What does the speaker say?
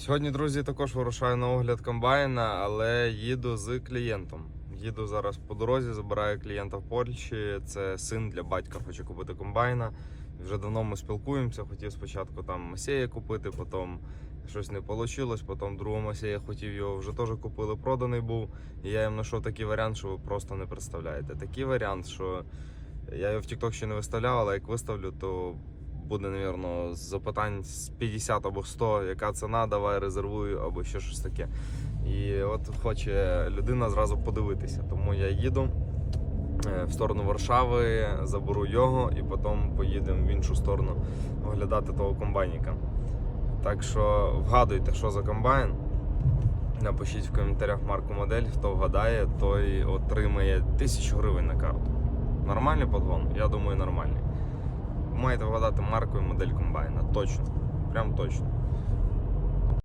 Сьогодні, друзі, також вирушаю на огляд комбайна, але їду з клієнтом. Їду зараз по дорозі, забираю клієнта в Польщі. Це син для батька хоче купити комбайна. Вже давно ми спілкуємося. Хотів спочатку там Масея купити, потім щось не вийшло. Потім другого Масея хотів його вже теж купили, проданий був. І я їм знайшов такий варіант, що ви просто не представляєте. Такий варіант, що я його в TikTok ще не виставляв, але як виставлю, то буде, напевно, запитань з 50 або 100, яка ціна, давай резервую, або ще щось таке. І от хоче людина зразу подивитися. Тому я їду е, в сторону Варшави, заберу його і потім поїдемо в іншу сторону оглядати того комбайніка. Так що вгадуйте, що за комбайн. Напишіть в коментарях марку модель, хто вгадає, той отримає 1000 гривень на карту. Нормальний подгон? Я думаю, нормальний. Маєте вгадати марку і модель комбайна. Точно. Прям точно.